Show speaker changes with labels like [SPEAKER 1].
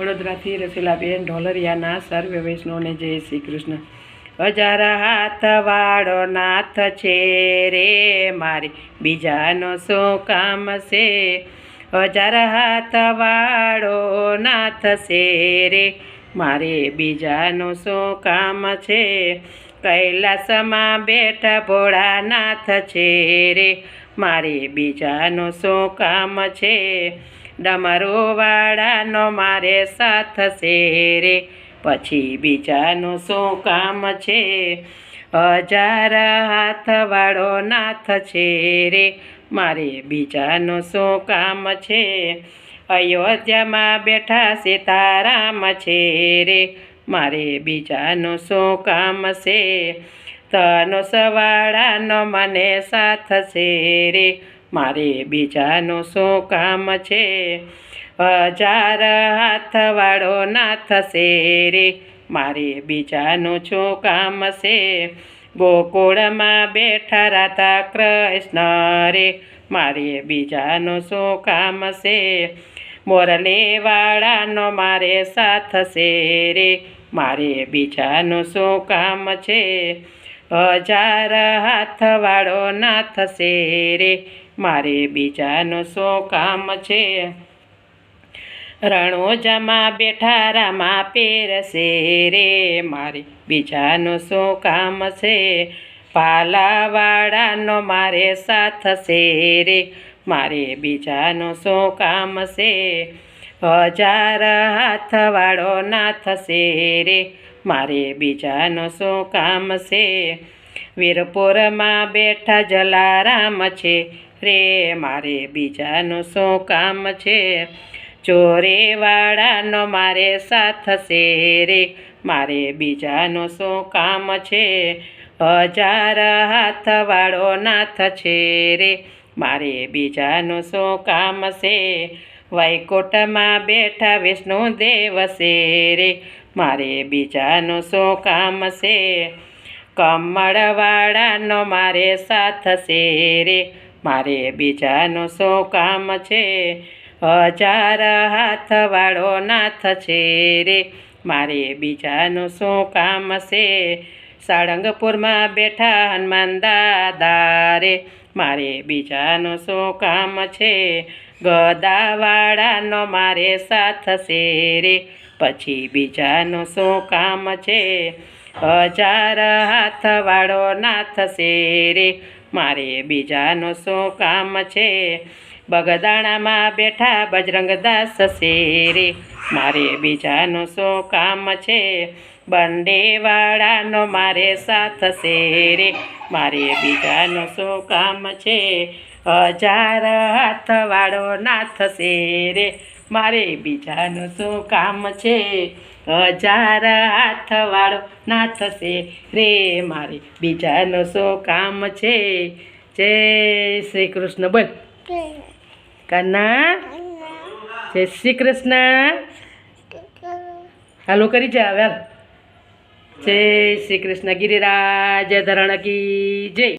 [SPEAKER 1] વડોદરાથી રસીલાબેન ઢોલરિયાના સર્વ વૈષ્ણવને જય શ્રી કૃષ્ણ. હજાર હાથ વાળો નાથ છે રે મારે, બીજાનો શું કામ છે? હજાર હાથ વાળો નાથ છે રે મારે, બીજાનું શું કામ છે? કૈલાસમાં બેઠા ભોળાનાથ છે રે મારે બીજાનું શું કામ છે? ડમરો વાળાનો મારે સાથ છે રે. પછી બીજાનું શું કામ છે? હજાર હાથવાળો નાથ છે રે. મારે બીજાનું શું કામ છે? અયોધ્યામાં બેઠા સીતારામ છે રે. મારે બીજાનું શું કામ છે? તનો સવાળાનો મને સાથ છે રે. મારે બીજાનું શું કામ છે? હજાર હાથવાળો નાથ છે રે. મારે બીજાનું શું કામ છે? ગોકુળમાં બેઠા રાધા કૃષ્ણ રે. મારે બીજાનું શું કામ છે? મોરલીવાળાનો મારે સાથ છે રે. મારે બીજાનું શું કામ છે? હજાર હાથ વાળો નાથ છે રે મારે બીજાનું શું કામ છે? રણોજામાં બેઠા રામા પેરસે રે મારે બીજાનું શું કામ છે? પાલાવાળાનો મારે સાથ છે રે મારે બીજાનું શું કામ છે? હજાર હાથવાળો ના છે રે મારે બીજાનું શું કામ છે. વીરપુરમાં બેઠા જલારામ છે. રે, મારે બીજાનું શું કામ છે. ચોરીવાળાનો મારે સાથ છે. રે, મારે બીજાનું શું કામ છે. હજાર હાથવાળો નાથ છે. રે, મારે બીજાનું શું કામ છે. વૈકુંઠમાં બેઠા વિષ્ણુ દેવ છે. રે મારે બીજાનું શું કામ છે? કમળવાળાનો મારે સાથ છે રે. મારે બીજાનું શું કામ છે? હજાર હાથવાળો નાથ છે રે. મારે બીજાનું શું કામ છે? સાળંગપુરમાં બેઠા હનુમાન દાદા રે મારે બીજાનું શું કામ છે? ગદાવાળાનો મારે સાથ છે રે. પછી બીજાનું શું કામ છે? હજાર હાથવાળો નાથ છે રે. મારે બીજાનું શું કામ છે? બગદાણામાં બેઠા બજરંગદાસ છે મારે બીજાનું શું કામ છે? બંડેવાળાનો મારે સાથ છે રે મારે બીજાનું શું કામ છે? હજાર હાથ વાળો નાથ છે રે મારે બીજાનું શું કામ છે? હજાર હાથ વાળો નાથ છે રે મારે બીજાનું શું કામ છે? જય શ્રી કૃષ્ણ. બોલ. કન્ના? જય શ્રી કૃષ્ણ. હાલો કરી જા હવે. જય શ્રી કૃષ્ણ ગિરિરાજ ધરણ કી જય.